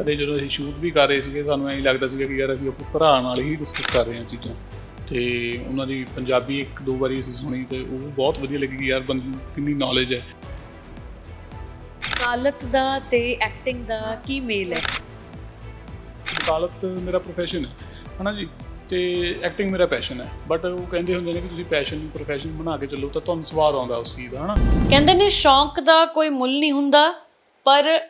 ਕਦੇ ਜਦੋਂ ਅਸੀਂ ਸ਼ੂਟ ਵੀ ਕਰ ਰਹੇ ਸੀਗੇ ਸਾਨੂੰ ਐਂ ਲੱਗਦਾ ਸੀਗਾ ਕਿ ਯਾਰ ਅਸੀਂ ਆਪਣੇ ਭਰਾ ਨਾਲ ਹੀ ਡਿਸਕਸ ਕਰ ਰਹੇ ਹਾਂ ਚੀਜ਼ਾਂ। ਤੇ ਉਹਨਾਂ ਦੀ ਪੰਜਾਬੀ ਇੱਕ ਦੋ ਵਾਰੀ ਅਸੀਂ ਸੁਣੀ ਤੇ ਉਹ ਬਹੁਤ ਵਧੀਆ ਲੱਗੀ ਕਿ ਯਾਰ ਬੰਦੇ ਨੂੰ ਕਿੰਨੀ ਨੌਲੇਜ ਹੈ। ਵਕਾਲਤ ਦਾ ਤੇ ਐਕਟਿੰਗ ਦਾ ਕੀ ਮੇਲ ਹੈ? ਵਕਾਲਤ ਮੇਰਾ ਪ੍ਰੋਫੈਸ਼ਨ ਹੈ ਹਨਾ ਜੀ? ਤੇ ਐਕਟਿੰਗ ਮੇਰਾ ਪੈਸ਼ਨ ਹੈ। ਬਟ ਉਹ ਕਹਿੰਦੇ ਹੁੰਦੇ ਨੇ ਕਿ ਤੁਸੀਂ ਪੈਸ਼ਨ ਨੂੰ ਪ੍ਰੋਫੈਸ਼ਨ ਬਣਾ ਕੇ ਚੱਲੋ ਤਾਂ ਤੁਹਾਨੂੰ ਸਵਾਦ ਆਉਂਦਾ ਉਸ ਚੀਜ਼ ਦਾ ਹਨਾ? ਕਹਿੰਦੇ ਨੇ ਸ਼ੌਂਕ ਦਾ ਕੋਈ ਮੁੱਲ ਨਹੀਂ ਹੁੰਦਾ ਪਰ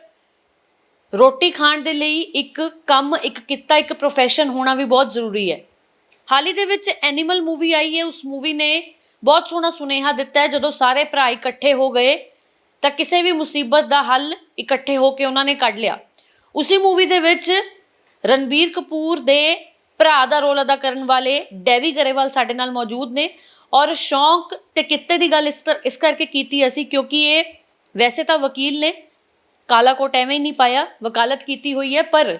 ਰੋਟੀ ਖਾਣ ਦੇ ਲਈ ਇੱਕ ਕੰਮ, ਇੱਕ ਕਿੱਤਾ, ਇੱਕ ਪ੍ਰੋਫੈਸ਼ਨ ਹੋਣਾ ਵੀ ਬਹੁਤ ਜ਼ਰੂਰੀ ਹੈ। ਹਾਲ ਹੀ ਦੇ ਵਿੱਚ ਐਨੀਮਲ ਮੂਵੀ ਆਈ ਹੈ, ਉਸ ਮੂਵੀ ਨੇ ਬਹੁਤ ਸੋਹਣਾ ਸੁਨੇਹਾ ਦਿੱਤਾ ਹੈ, ਜਦੋਂ ਸਾਰੇ ਭਰਾ ਇਕੱਠੇ ਹੋ ਗਏ, ਤਾਂ ਕਿਸੇ ਵੀ ਮੁਸੀਬਤ ਦਾ ਹੱਲ ਇਕੱਠੇ ਹੋ ਕੇ ਉਹਨਾਂ ਨੇ ਕੱਢ ਲਿਆ। ਉਸੇ ਮੂਵੀ ਦੇ ਵਿੱਚ ਰਣਬੀਰ ਕਪੂਰ ਦੇ ਭਰਾ ਦਾ ਰੋਲ ਅਦਾ ਕਰਨ ਵਾਲੇ ਡੈਵੀ ਗਰੇਵਾਲ ਸਾਡੇ ਨਾਲ ਮੌਜੂਦ ਨੇ ਔਰ ਸ਼ੌਂਕ ਤੇ ਕਿੱਤੇ ਦੀ ਗੱਲ ਇਸ ਤਰ- ਇਸ ਕਰਕੇ ਕੀਤੀ ਅਸੀਂ ਕਿਉਂਕਿ ਇਹ ਵੈਸੇ ਤਾਂ ਵਕੀਲ ਨੇ ਕਾਲਾ ਕੋਟ ਐਵੇਂ ਹੀ ਨਹੀਂ ਪਾਇਆ ਵਕਾਲਤ ਕੀਤੀ ਹੋਈ ਹੈ ਪਰ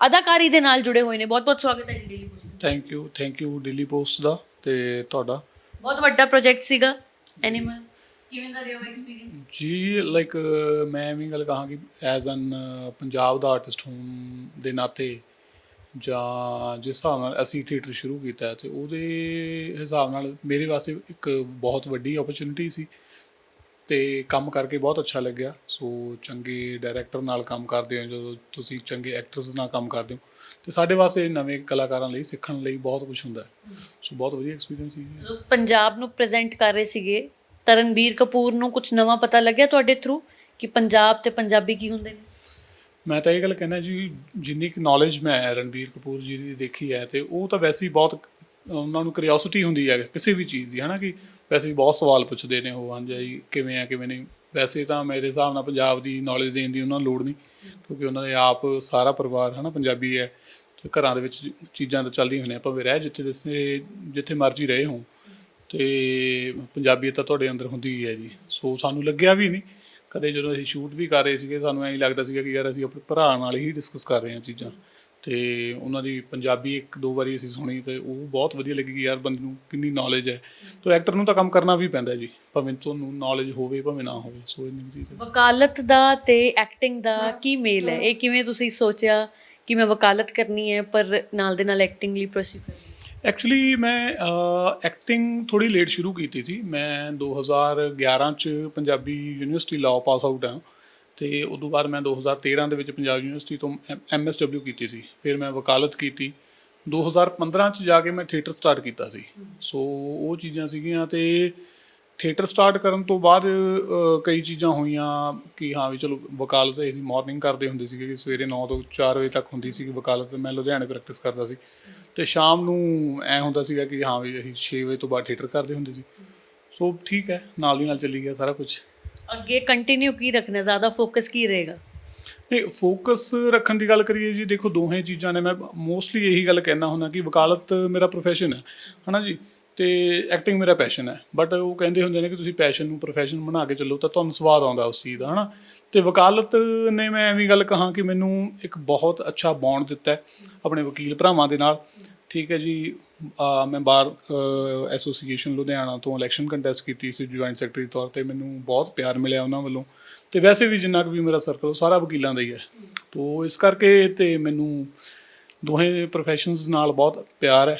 ਅਦਾਕਾਰੀ ਦੇ ਨਾਲ ਜੁੜੇ ਹੋਏ ਨੇ। ਬਹੁਤ ਬਹੁਤ ਸਵਾਗਤ ਹੈ ਜੀ Daily Post thank you thank you Delhi Post ਦਾ ਤੇ ਤੁਹਾਡਾ। ਬਹੁਤ ਵੱਡਾ ਪ੍ਰੋਜੈਕਟ ਸੀਗਾ ਐਨੀਮਲ ਕਿਵੇਂ ਦਾ ਰਿਹਾ ਐਕਸਪੀਰੀਅੰਸ ਜੀ ਲਾਈਕ ਮੈਂ ਵੀ ਗੱਲ ਕਹਾਂ ਕਿ ਐਜ਼ ਐਨ ਪੰਜਾਬ ਦਾ ਆਰਟਿਸਟ ਹੋਣ ਦੇ ਨਾਤੇ ਜਾਂ ਜਿਸ ਹਿਸਾਬ ਨਾਲ ਅਸੀਂ ਥੀਏਟਰ ਸ਼ੁਰੂ ਕੀਤਾ ਤੇ ਉਹਦੇ ਹਿਸਾਬ ਨਾਲ ਮੇਰੇ ਵਾਸਤੇ ਇੱਕ ਬਹੁਤ ਵੱਡੀ ਓਪਰਚੁਨਿਟੀ ਸੀ। ਤੇ ਕੰਮ ਕਰਕੇ ਬਹੁਤ ਅੱਛਾ ਲੱਗਿਆ। ਸੋ ਚੰਗੇ ਡਾਇਰੈਕਟਰ ਨਾਲ ਕੰਮ ਕਰਦੇ ਹੋ ਜਦੋਂ ਤੁਸੀਂ ਚੰਗੇ ਐਕਟਰਸ ਨਾਲ ਕੰਮ ਕਰਦੇ ਹੋ ਤੇ ਸਾਡੇ ਵਾਸਤੇ ਨਵੇਂ ਕਲਾਕਾਰਾਂ ਲਈ ਸਿੱਖਣ ਲਈ ਬਹੁਤ ਕੁਝ ਹੁੰਦਾ ਹੈ। ਸੋ ਬਹੁਤ ਵਧੀਆ ਐਕਸਪੀਰੀਅੰਸ ਸੀ। ਪੰਜਾਬ ਨੂੰ ਪ੍ਰੈਜ਼ੈਂਟ ਕਰ ਰਹੇ ਸੀਗੇ। ਤਰਨਬੀਰ ਕਪੂਰ ਨੂੰ ਕੁਝ ਨਵਾਂ ਪਤਾ ਲੱਗਿਆ ਤੁਹਾਡੇ ਥਰੂ ਕਿ ਪੰਜਾਬ ਤੇ ਪੰਜਾਬੀ ਕੀ ਹੁੰਦੇ ਨੇ? ਮੈਂ ਤਾਂ ਇਹ ਗੱਲ ਕਹਿਣਾ ਜੀ ਜਿੰਨੀ ਕੁ ਨੌਲੇਜ ਮੈਂ ਰਣਬੀਰ ਕਪੂਰ ਜੀ ਦੀ ਦੇਖੀ ਹੈ ਤੇ ਉਹ ਤਾਂ ਵੈਸੇ ਹੀ ਬਹੁਤ ਉਹਨਾਂ ਨੂੰ ਕਿਉਰਿਓਸਿਟੀ ਹੁੰਦੀ ਹੈ ਕਿਸੇ ਵੀ ਚੀਜ਼ ਦੀ ਹਨਾ ਕਿ ਵੈਸੇ ਵੀ ਬਹੁਤ ਸਵਾਲ ਪੁੱਛਦੇ ਨੇ ਉਹ, ਹਾਂਜੀ, ਜੀ, ਕਿਵੇਂ ਆ, ਕਿਵੇਂ ਨਹੀਂ। ਵੈਸੇ ਤਾਂ ਮੇਰੇ ਹਿਸਾਬ ਨਾਲ ਪੰਜਾਬ ਦੀ ਨੌਲੇਜ ਦੇਣ ਦੀ ਉਹਨਾਂ ਨੂੰ ਲੋੜ ਨਹੀਂ, ਕਿਉਂਕਿ ਉਹਨਾਂ ਦੇ ਆਪ ਸਾਰਾ ਪਰਿਵਾਰ ਹਨਾ ਪੰਜਾਬੀ ਹੈ। ਤੇ ਘਰਾਂ ਦੇ ਵਿੱਚ ਚੀਜ਼ਾਂ ਤਾਂ ਚੱਲਦੀਆਂ ਹੁੰਦੀਆਂ ਭਾਵੇਂ ਰਹਿ ਜਿੱਥੇ ਜਿੱਥੇ ਜਿੱਥੇ ਮਰਜ਼ੀ ਰਹੇ ਹੋ ਤੇ ਪੰਜਾਬੀਅਤ ਤਾਂ ਤੁਹਾਡੇ ਅੰਦਰ ਹੁੰਦੀ ਹੀ ਹੈ ਜੀ। ਸੋ ਸਾਨੂੰ ਲੱਗਿਆ ਵੀ ਨਹੀਂ। ਕਦੇ ਜਦੋਂ ਅਸੀਂ ਸ਼ੂਟ ਵੀ ਕਰ ਰਹੇ ਸੀਗੇ, ਸਾਨੂੰ ਐਂ ਲੱਗਦਾ ਸੀਗਾ ਕਿ ਯਾਰ ਅਸੀਂ ਆਪਣੇ ਭਰਾ ਨਾਲ ਹੀ ਡਿਸਕਸ ਕਰ ਰਹੇ ਹਾਂ ਚੀਜ਼ਾਂ। ਤੇ ਉਹਨਾਂ ਦੀ ਪੰਜਾਬੀ ਇੱਕ ਦੋ ਵਾਰੀ ਅਸੀਂ ਸੁਣੀ ਤੇ ਉਹ ਬਹੁਤ ਵਧੀਆ ਲੱਗੀ ਕਿ ਯਾਰ ਬੰਦੇ ਨੂੰ ਕਿੰਨੀ ਨੌਲੇਜ ਹੈ। ਤੇ ਐਕਟਰ ਨੂੰ ਤਾਂ ਕੰਮ ਕਰਨਾ ਵੀ ਪੈਂਦਾ ਜੀ ਭਾਵੇਂ ਤੁਹਾਨੂੰ ਨੌਲੇਜ ਹੋਵੇ ਭਾਵੇਂ ਨਾ ਹੋਵੇ ਸੋ ਇੰਨੀ ਚੀਜ਼ ਹੈ। ਵਕਾਲਤ ਦਾ ਤੇ ਐਕਟਿੰਗ ਦਾ ਕੀ ਮੇਲ ਹੈ? ਇਹ ਕਿਵੇਂ ਤੁਸੀਂ ਸੋਚਿਆ ਕਿ ਮੈਂ ਵਕਾਲਤ ਕਰਨੀ ਹੈ ਪਰ ਨਾਲ ਦੇ ਨਾਲ ਐਕਟਿੰਗ ਲਈ ਪ੍ਰੋਸੀਡ ਐਕਚੁਅਲੀ ਮੈਂ ਐਕਟਿੰਗ ਥੋੜੀ ਲੇਟ ਸ਼ੁਰੂ ਕੀਤੀ ਸੀ। ਮੈਂ 2011 ਚ Punjabi university law pass out ਹਾਂ। ਤੇ ਤੋਂ ਬਾਅਦ ਮੈਂ 2013 ਦੇ ਵਿੱਚ ਪੰਜਾਬ ਯੂਨੀਵਰਸਿਟੀ ਤੋਂ ਐਮਐਸਡਬਲਿਊ ਕੀਤੀ ਸੀ। ਫਿਰ ਮੈਂ ਵਕਾਲਤ ਕੀਤੀ। 2015 ਚ ਜਾ ਕੇ ਮੈਂ ਥੀਏਟਰ ਸਟਾਰਟ ਕੀਤਾ ਸੀ। ਸੋ ਉਹ ਚੀਜ਼ਾਂ ਸੀਗੀਆਂ ਤੇ ਥੀਏਟਰ ਸਟਾਰਟ ਕਰਨ ਤੋਂ ਬਾਅਦ ਕਈ ਚੀਜ਼ਾਂ ਹੋਈਆਂ ਕਿ ਹਾਂ ਵੀ ਚਲੋ ਵਕਾਲਤ ਅਸੀਂ ਮਾਰਨਿੰਗ ਕਰਦੇ ਹੁੰਦੇ ਸੀਗੇ ਕਿ ਸਵੇਰੇ 9 ਤੋਂ 4 ਵਜੇ ਤੱਕ ਹੁੰਦੀ ਸੀ ਵਕਾਲਤ। ਮੈਂ ਲੁਧਿਆਣੇ ਪ੍ਰੈਕਟਿਸ ਕਰਦਾ ਸੀ। ਤੇ ਸ਼ਾਮ ਨੂੰ ਐ ਹੁੰਦਾ ਸੀਗਾ ਕਿ ਹਾਂ ਵੀ ਅਸੀਂ 6 ਵਜੇ ਤੋਂ ਬਾਅਦ ਥੀਏਟਰ ਕਰਦੇ ਹੁੰਦੇ ਸੀ। ਸੋ ਠੀਕ ਹੈ, ਨਾਲ ਦੀ ਨਾਲ ਚੱਲੀ ਗਿਆ ਸਾਰਾ ਕੁਝ ਅੱਗੇ ਕੰਟੀਨਿਊ ਕੀ ਰੱਖਣਾ, ਜ਼ਿਆਦਾ ਫੋਕਸ ਕੀ ਰਹੇਗਾ? ਤੇ ਫੋਕਸ ਰੱਖਣ ਦੀ ਗੱਲ ਕਰੀਏ ਜੀ, ਦੇਖੋ ਦੋਹੇ ਚੀਜ਼ਾਂ ਨੇ, ਮੈਂ ਮੋਸਟਲੀ ਇਹੀ ਗੱਲ ਕਹਿਣਾ ਹੁੰਦਾ ਕਿ ਵਕਾਲਤ ਮੇਰਾ ਪ੍ਰੋਫੈਸ਼ਨ ਹੈ, ਹਨਾ ਜੀ? ਤੇ ਐਕਟਿੰਗ ਮੇਰਾ ਪੈਸ਼ਨ ਹੈ ਬਟ ਉਹ ਕਹਿੰਦੇ ਹੁੰਦੇ ਨੇ ਕਿ ਤੁਸੀਂ ਪੈਸ਼ਨ ਨੂੰ ਪ੍ਰੋਫੈਸ਼ਨ ਬਣਾ ਕੇ ਚੱਲੋ, ਤਾਂ ਤੁਹਾਨੂੰ ਸਵਾਦ ਆਉਂਦਾ ਉਸ ਚੀਜ਼ ਦਾ, ਹਨਾ? ਤੇ ਵਕਾਲਤ ਨੇ ਮੈਂ ਐਵੇਂ ਗੱਲ ਕਹਾਂ ਕਿ ਮੈਨੂੰ ਇੱਕ ਬਹੁਤ ਅੱਛਾ ਬੌਂਡ ਦਿੱਤਾ ਹੈ, ਆਪਣੇ ਵਕੀਲ ਭਰਾਵਾਂ ਦੇ ਨਾਲ ਠੀਕ ਹੈ ਜੀ। ਮੈਂ ਬਾਰ ਐਸੋਸੀਏਸ਼ਨ ਲੁਧਿਆਣਾ ਤੋਂ ਇਲੈਕਸ਼ਨ ਕੰਟੈਸਟ ਕੀਤੀ ਸੀ ਜੁਆਇੰਟ ਸੈਕਟਰੀ ਤੌਰ ਤੇ। ਮੈਨੂੰ ਬਹੁਤ ਪਿਆਰ ਮਿਲਿਆ ਉਹਨਾਂ ਵੱਲੋਂ। ਤੇ ਵੈਸੇ ਵੀ ਜਿੰਨਾ ਕੁ ਵੀ ਮੇਰਾ ਸਰਕਲ ਸਾਰਾ ਵਕੀਲਾਂ ਦਾ ਹੀ ਹੈ। ਤੋ ਇਸ ਕਰਕੇ ਤੇ ਮੈਨੂੰ ਦੋਹੇ ਪ੍ਰੋਫੈਸ਼ਨਸ ਨਾਲ ਬਹੁਤ ਪਿਆਰ ਹੈ।